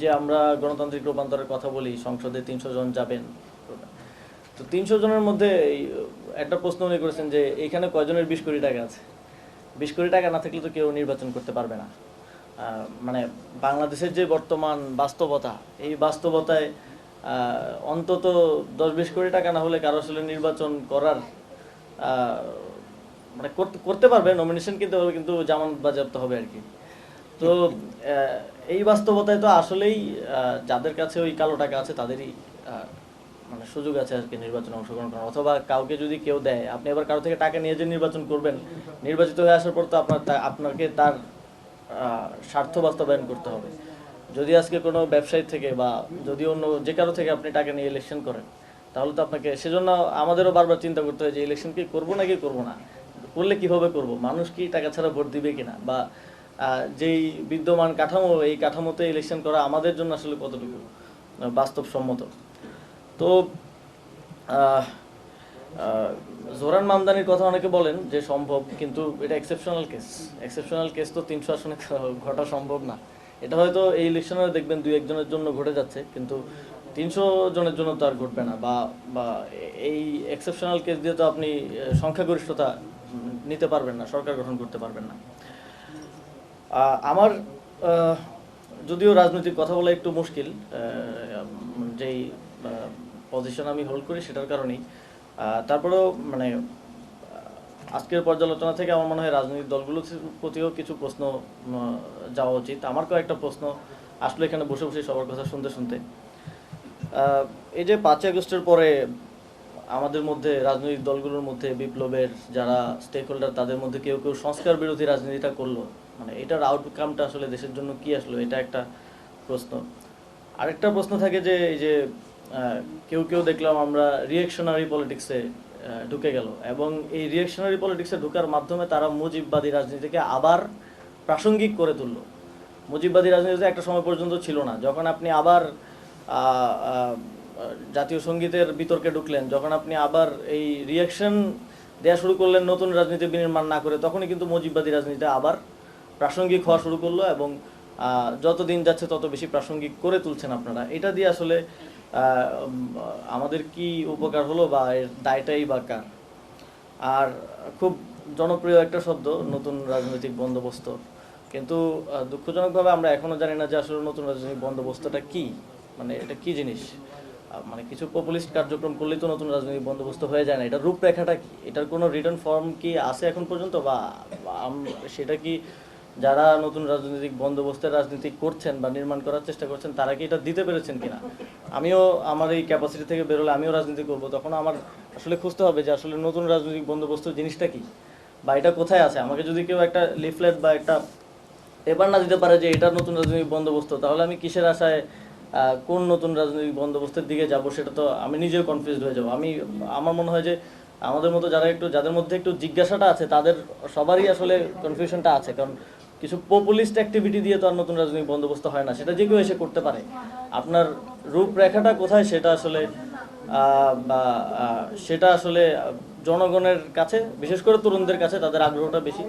যে আমরা গণতান্ত্রিক রূপান্তরের কথা বলি, সংসদে তিনশো জন যাবেন। তো তিনশো জনের মধ্যে একটা প্রশ্ন উনি করেছেন যে, এখানে কয়জনের বিশ কোটি টাকা আছে? বিশ কোটি টাকা না থাকলে তো কেউ নির্বাচন করতে পারবে না। মানে বাংলাদেশের যে বর্তমান বাস্তবতা, এই বাস্তবতায় অন্তত দশ বিশ কোটি টাকা না হলে কারও আসলে নির্বাচন করার মানে করতে পারবে নমিনেশন কিনতে, কিন্তু জামান বাজেয়াপ্ত হবে আর কি। তো এই বাস্তবতায় তো আসলেই যাদের কাছে ওই কালো টাকা আছে তাদেরই মানে সুযোগ আছে আজকে নির্বাচনে অংশগ্রহণ করার। অথবা কাউকে যদি কেউ দেয়, আপনি এবার কারও থেকে টাকা নিয়ে যে নির্বাচন করবেন, নির্বাচিত হয়ে আসার পর তো আপনার আপনাকে তার স্বার্থ বাস্তবায়ন করতে হবে। যদি আজকে কোনো ব্যবসায়ী থেকে বা যদি অন্য যে কারও থেকে আপনি টাকা নিয়ে ইলেকশন করেন, তাহলে তো আপনাকে, সেজন্য আমাদেরও বারবার চিন্তা করতে হয় যে ইলেকশন কি করব নাকি করব না? করলে কীভাবে করব? মানুষ কি টাকা ছাড়া ভোট দিবে কিনা? বা যেই বিদ্যমান কাঠামো, এই কাঠামোতে ইলেকশন করা আমাদের জন্য আসলে কতটুকু বাস্তবসম্মত? তো জোরান মামদানির কথা অনেকে বলেন যে সম্ভব, কিন্তু এটা এক্সেপশনাল কেস এক্সেপশনাল কেস তো তিনশো আসনে ঘটা সম্ভব না। এটা হয়তো এই ইলেকশনে দেখবেন দুই একজনের জন্য ঘটে যাচ্ছে, কিন্তু তিনশো জনের জন্য তো আর ঘটবে না। বা বা এই এক্সেপশনাল কেস দিয়ে তো আপনি সংখ্যাগরিষ্ঠতা নিতে পারবেন না, সরকার গঠন করতে পারবেন না। আমার যদিও রাজনৈতিক কথা বলা একটু মুশকিল যেই পজিশন আমি হোল্ড করি সেটার কারণেই। তারপরেও মানে আজকের পর্যালোচনা থেকে আমার মনে হয় রাজনৈতিক দলগুলোর প্রতিও কিছু প্রশ্ন যাওয়া উচিত। আমার কয়েকটা প্রশ্ন আসলে এখানে বসে বসে সবার কথা শুনতে শুনতে। এই যে পাঁচই আগস্টের পরে আমাদের মধ্যে, রাজনৈতিক দলগুলোর মধ্যে বিপ্লবের যারা স্টেক হোল্ডার তাদের মধ্যে কেউ কেউ সংস্কার বিরোধী রাজনীতিটা করল। মানে এটার আউটকামটা আসলে দেশের জন্য কি আসলো, এটা একটা প্রশ্ন। আরেকটা প্রশ্ন থাকে যে, এই যে কেউ কেউ দেখলাম আমরা রিয়েকশনারি পলিটিক্সে ঢুকে গেল এবং এই রিয়েকশনারি পলিটিক্সে ঢোকার মাধ্যমে তারা মুজিববাদী রাজনীতিকে আবার প্রাসঙ্গিক করে তুললো। মুজিববাদী রাজনীতি একটা সময় পর্যন্ত ছিল না। যখন আপনি আবার জাতীয় সঙ্গীতের বিতর্কে ঢুকলেন, যখন আপনি আবার এই রিয়াকশন দেওয়া শুরু করলেন নতুন রাজনীতি বিনির্মাণ না করে, তখনই কিন্তু মুজিববাদী রাজনীতি আবার প্রাসঙ্গিক হওয়া শুরু করল এবং আহ, যত দিন যাচ্ছে তত বেশি প্রাসঙ্গিক করে তুলছেন আপনারা। এটা দিয়ে আসলে আমাদের কি উপকার হলো বা এর দায়টাই বা কার? আর খুব জনপ্রিয় একটা শব্দ নতুন রাজনৈতিক বন্দোবস্ত। কিন্তু দুঃখজনকভাবে আমরা এখনও জানি না যে আসলে নতুন রাজনৈতিক বন্দোবস্তটা কি? মানে এটা কি জিনিস? মানে কিছু পপুলিস্ট কার্যক্রম করলেই তো নতুন রাজনৈতিক বন্দোবস্ত হয়ে যায় না। এটার রূপরেখাটা কি? এটার কোনো রিটার্ন ফর্ম কি আছে এখন পর্যন্ত বা সেটা কি যারা নতুন রাজনৈতিক বন্দোবস্তের রাজনীতি করছেন বা নির্মাণ করার চেষ্টা করছেন, তারা কি এটা দিতে পেরেছেন কিনা? আমিও আমার এই ক্যাপাসিটি থেকে বেরোলে আমিও রাজনীতি করব, তখন আমার আসলে খুঁজতে হবে যে আসলে নতুন রাজনৈতিক বন্দোবস্ত জিনিসটা কি? বা এটা কোথায় আছে? আমাকে যদি কেউ একটা লিফলেট বা একটা এবার না দিতে পারে যে এটা নতুন রাজনৈতিক বন্দোবস্ত, তাহলে আমি কিসের আশায় কোন নতুন রাজনৈতিক বন্দোবস্তের দিকে যাব সেটা তো আমি নিজেও কনফিউজড হয়ে যাব। আমি, আমার মনে হয় যে আমাদের মতো যারা একটু, যাদের মধ্যে একটু জিজ্ঞাসাটা আছে, তাদের সবারই আসলে কনফিউশনটা আছে। কারণ কিছু পপুলিস্ট অ্যাক্টিভিটি দিয়ে তো আর নতুন রাজনৈতিক বন্দোবস্ত হয় না, সেটা যে কেউ এসে করতে পারে। আপনার রূপরেখাটা কোথায় সেটা আসলে সেটা আসলে জনগণের কাছে, বিশেষ করে তরুণদের কাছে তাদের আগ্রহটা বেশি।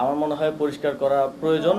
আমার মনে হয় পরিষ্কার করা প্রয়োজন।